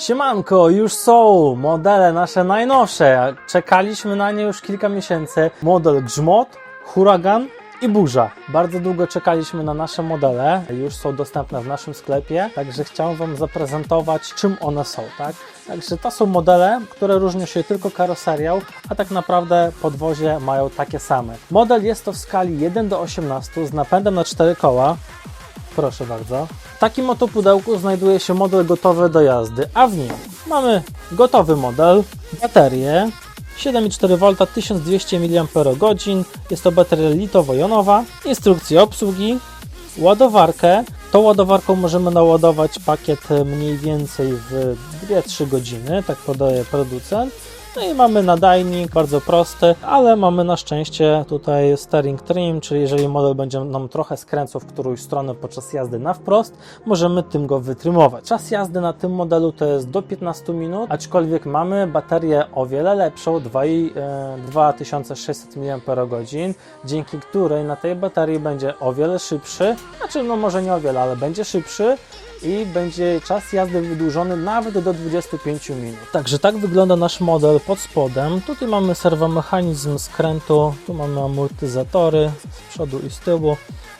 Siemanko, już są modele nasze najnowsze. Czekaliśmy na nie już kilka miesięcy. Model Grzmot, Huragan i Burza. Bardzo długo czekaliśmy na nasze modele. Już są dostępne w naszym sklepie, także chciałem Wam zaprezentować, czym one są, tak? Także to są modele, które różnią się tylko karoserią, a tak naprawdę podwozie mają takie same. Model jest to w skali 1 do 18 z napędem na 4 koła. Proszę bardzo. Takim oto pudełku znajduje się model gotowy do jazdy, a w nim mamy gotowy model, baterię 7,4V 1200 mAh, jest to bateria litowo-jonowa, instrukcję obsługi, ładowarkę. Tą ładowarką możemy naładować pakiet mniej więcej w 2-3 godziny, tak podaje producent. No i mamy nadajnik, bardzo prosty, ale mamy na szczęście tutaj steering trim, czyli jeżeli model będzie nam trochę skręcał w którąś stronę podczas jazdy na wprost, możemy tym go wytrymować. Czas jazdy na tym modelu to jest do 15 minut, aczkolwiek mamy baterię o wiele lepszą, 2 i, e, 2600 mAh, dzięki której na tej baterii będzie o wiele szybszy, znaczy no może nie o wiele, ale będzie szybszy i będzie czas jazdy wydłużony nawet do 25 minut. Także tak wygląda nasz model pod spodem. Tutaj mamy serwomechanizm skrętu, tu mamy amortyzatory z przodu i z tyłu.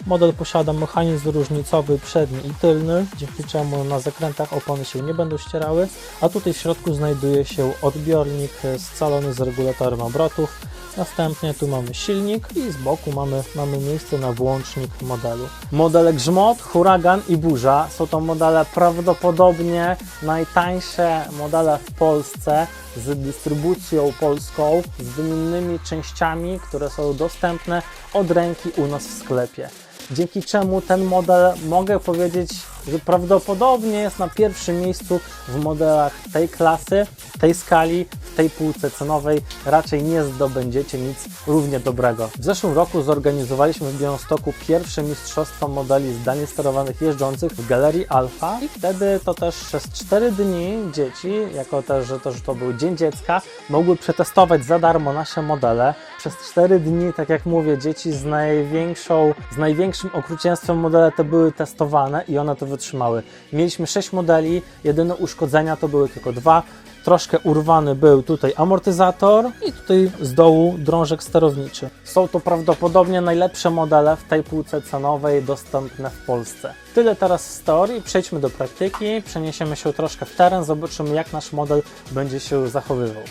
Model posiada mechanizm różnicowy przedni i tylny, dzięki czemu na zakrętach opony się nie będą ścierały, a tutaj w środku znajduje się odbiornik scalony z regulatorem obrotów. Następnie tu mamy silnik i z boku mamy, mamy miejsce na włącznik modelu. Modele Grzmot, Huragan i Burza są to modele prawdopodobnie najtańsze modele w Polsce z dystrybucją polską, z wymiennymi częściami, które są dostępne od ręki u nas w sklepie. Dzięki czemu ten model mogę powiedzieć, że prawdopodobnie jest na pierwszym miejscu w modelach tej klasy, tej skali, w tej półce cenowej. Raczej nie zdobędziecie nic równie dobrego. W zeszłym roku zorganizowaliśmy w Białymstoku pierwsze mistrzostwo modeli zdalnie sterowanych jeżdżących w Galerii Alfa i wtedy to też przez 4 dni dzieci, jako też, że to, że to był Dzień Dziecka, mogły przetestować za darmo nasze modele. Przez 4 dni, tak jak mówię, dzieci z największą, z największym okrucieństwem modele te były testowane i one to wytrzymały. Mieliśmy 6 modeli, jedyne uszkodzenia to były tylko dwa. Troszkę urwany był tutaj amortyzator i tutaj z dołu drążek sterowniczy. Są to prawdopodobnie najlepsze modele w tej półce cenowej dostępne w Polsce. Tyle teraz z teorii, przejdźmy do praktyki, przeniesiemy się troszkę w teren, zobaczymy jak nasz model będzie się zachowywał.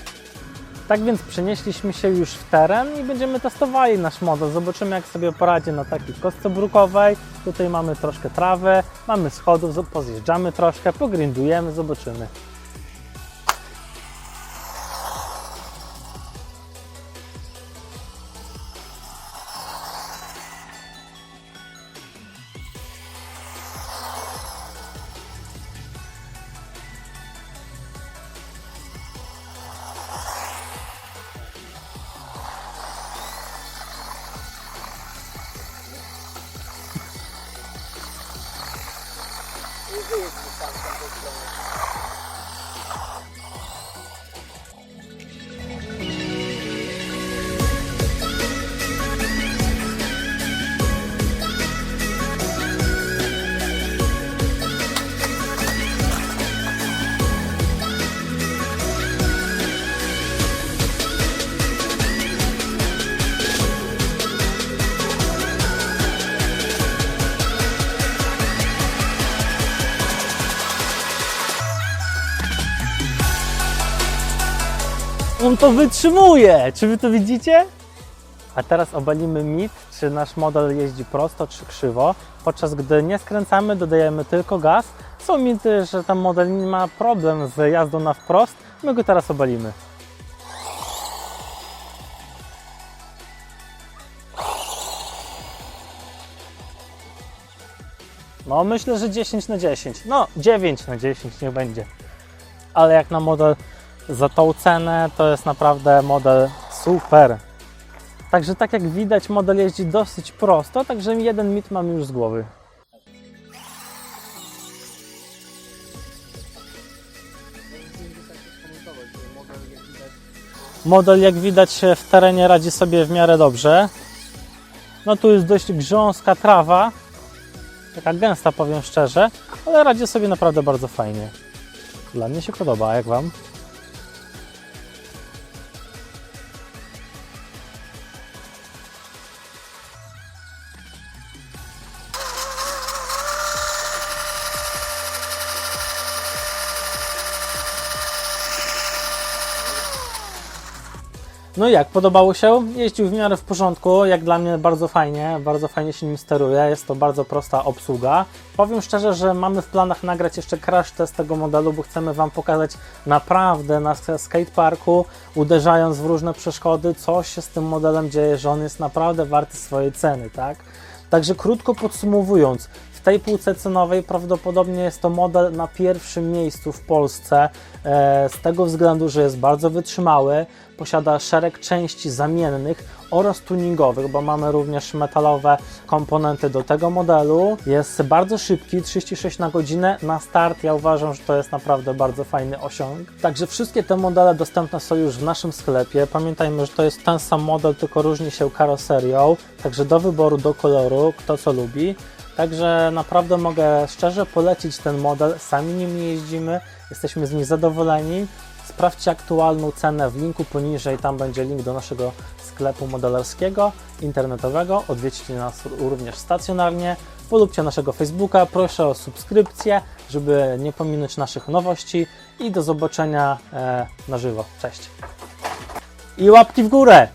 Tak więc przenieśliśmy się już w teren i będziemy testowali nasz model. Zobaczymy jak sobie poradzi na takiej kostce brukowej. Tutaj mamy troszkę trawy, mamy schodów, pozjeżdżamy troszkę, pogrindujemy, zobaczymy. vezes, sabe, On to wytrzymuje! Czy wy to widzicie? A teraz obalimy mit, czy nasz model jeździ prosto, czy krzywo. Podczas gdy nie skręcamy, dodajemy tylko gaz. Są mity, że ten model nie ma problem z jazdą na wprost. My go teraz obalimy. No myślę, że 10 na 10. No 9 na 10 niech będzie. Ale jak na model za tą cenę to jest naprawdę model super. Także tak jak widać model jeździ dosyć prosto, także jeden mit mam już z głowy. Model jak widać w terenie radzi sobie w miarę dobrze. No tu jest dość grząska trawa, taka gęsta powiem szczerze, ale radzi sobie naprawdę bardzo fajnie. Dla mnie się podoba, jak Wam? No jak, podobało się? Jeździł w miarę w porządku, jak dla mnie bardzo fajnie, bardzo fajnie się nim steruje, jest to bardzo prosta obsługa. Powiem szczerze, że mamy w planach nagrać jeszcze crash test tego modelu, bo chcemy Wam pokazać naprawdę na skateparku, uderzając w różne przeszkody, co się z tym modelem dzieje, że on jest naprawdę warty swojej ceny, tak? Także krótko podsumowując, w tej półce cenowej prawdopodobnie jest to model na pierwszym miejscu w Polsce, e, z tego względu, że jest bardzo wytrzymały, posiada szereg części zamiennych oraz tuningowych, bo mamy również metalowe komponenty do tego modelu. Jest bardzo szybki, 36 na godzinę. Na start ja uważam, że to jest naprawdę bardzo fajny osiąg. Także wszystkie te modele dostępne są już w naszym sklepie. Pamiętajmy, że to jest ten sam model, tylko różni się karoserią, także do wyboru, do koloru, kto co lubi. Także naprawdę mogę szczerze polecić ten model. Sami nim jeździmy, jesteśmy z nich zadowoleni. Sprawdźcie aktualną cenę w linku poniżej, tam będzie link do naszego sklepu modelarskiego, internetowego. Odwiedźcie nas również stacjonarnie, polubcie naszego Facebooka, proszę o subskrypcję, żeby nie pominąć naszych nowości i do zobaczenia e, na żywo. Cześć! I łapki w górę!